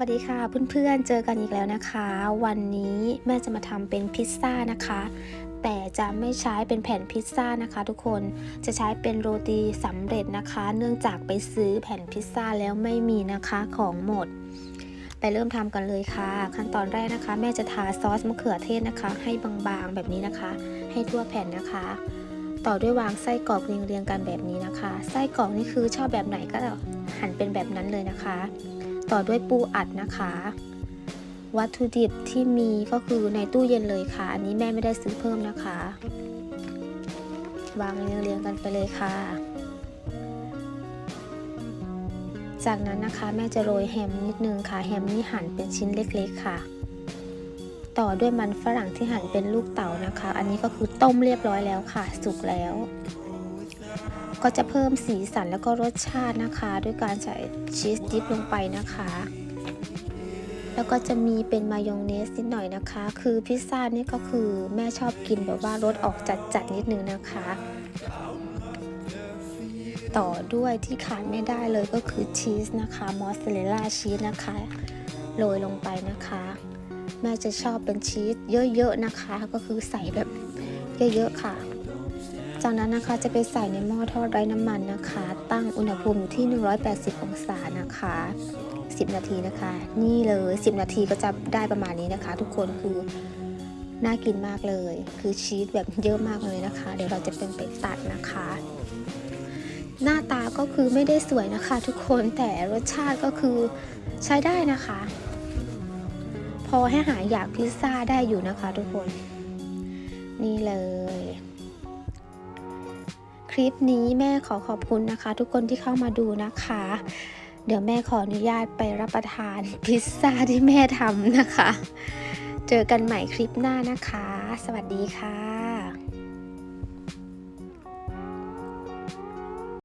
วัสดีค่ะเพื่อนๆเจอกันอีกแล้วนะคะ วันนี้แม่จะมาทำเป็นพิซซ่านะคะ แต่จะไม่ใช้เป็นแผ่นพิซซ่านะคะ ทุกคนจะใช้เป็นโรตีสำเร็จนะคะ เนื่องจากไปซื้อแผ่นพิซซ่าแล้วไม่มีนะคะของหมด ไปเริ่มทำกันเลยค่ะ ขั้นตอนแรกนะคะ แม่จะทาซอสมะเขือเทศนะคะ ให้บางๆแบบนี้นะคะ ให้ทั่วแผ่นนะคะ ต่อด้วยวางไส้กรอกเรียงๆกันแบบนี้นะคะ ไส้กรอกนี่คือชอบแบบไหนก็หั่นเป็นแบบนั้นเลยนะคะ ต่อด้วยปูอัดนะคะ วัตถุดิบที่มีก็คือในตู้เย็นเลยค่ะ อันนี้แม่ไม่ได้ซื้อเพิ่มนะคะ วางเรียงๆกันไปเลยค่ะ จากนั้นนะคะแม่จะโรยแฮมนิดนึงค่ะ แฮมนี่หั่นเป็นชิ้นเล็กๆค่ะ ต่อด้วยมันฝรั่งที่หั่นเป็นลูกเต๋านะคะ อันนี้ก็คือต้มเรียบร้อยแล้วค่ะ สุกแล้ว ก็จะเพิ่มสีสันแล้วก็รสชาตินะคะ ด้วยการใส่ชีสดิฟลงไปนะคะ แล้วก็จะมีเป็นมายองเนสนิดหน่อยนะคะ คือพิซซ่านี่ก็คือแม่ชอบกินแบบว่ารสออกจัดๆนิดนึงนะคะต่อด้วยที่ขาดไม่ได้เลยก็คือชีสนะคะ มอสซาเรลล่าชีสนะคะ โรยลงไปนะคะ แม่จะชอบเป็นชีสเยอะๆนะคะ ก็คือใส่แบบเยอะๆค่ะ จากนั้นนะคะจะไปใส่ในหม้อทอดไร้น้ำมันนะคะ ตั้งอุณหภูมิอยู่ที่ 180 องศานะคะ 10 นาทีนะคะ นี่เลย 10 นาทีก็จะได้ประมาณนี้นะคะ ทุกคนคือน่ากินมากเลย คือชีสแบบเยอะมากเลยนะคะ เดี๋ยวเราจะเป็นไปตัดนะคะ หน้าตาก็คือไม่ได้สวยนะคะ ทุกคนแต่รสชาติก็คือใช้ได้นะคะ พอให้หาอยากพิซซ่าได้อยู่นะคะทุกคน นี่เลย คลิปนี้แม่ขอขอบคุณนะคะ ทุกคนที่เข้ามาดูนะคะ เดี๋ยวแม่ขออนุญาตไปรับประทานพิซซ่าที่แม่ทำนะคะ เจอกันใหม่คลิปหน้านะคะ สวัสดีค่ะ